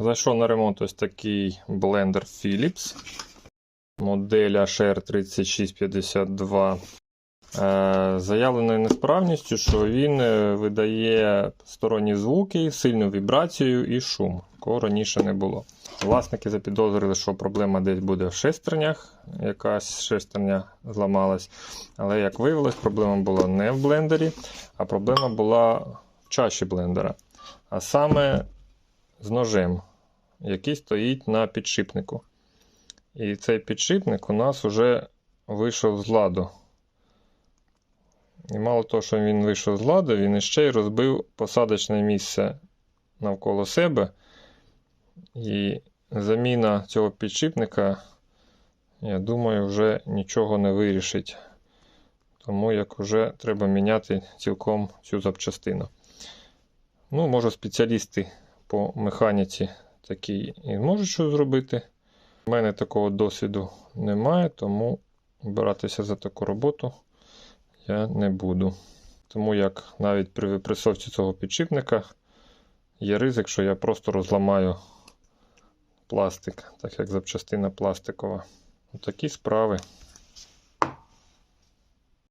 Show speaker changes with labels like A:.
A: Зайшов на ремонт ось такий блендер Philips. Модель HR3652. Е, Заявленою несправністю, що він е, видає сторонні звуки, сильну вібрацію і шум, кого раніше не було. Власники запідозрили, що проблема десь буде в шестернях, якась шестерня зламалась. Але як виявилось, проблема була не в блендері, а проблема була в чаші блендера. А саме з ножем, який стоїть на підшипнику. І цей підшипник у нас вже вийшов з ладу. І мало того, що він вийшов з ладу, він іще й розбив посадочне місце навколо себе. І заміна цього підшипника, я думаю, вже нічого не вирішить. Тому як вже треба міняти цілком цю запчастину. Ну, може, спеціалісти по механіці такі і можуть щось зробити. У мене такого досвіду немає, тому братися за таку роботу я не буду. Тому як навіть при випресовці цього підшипника є ризик, що я просто розламаю пластик, так як запчастина пластикова. Такі справи.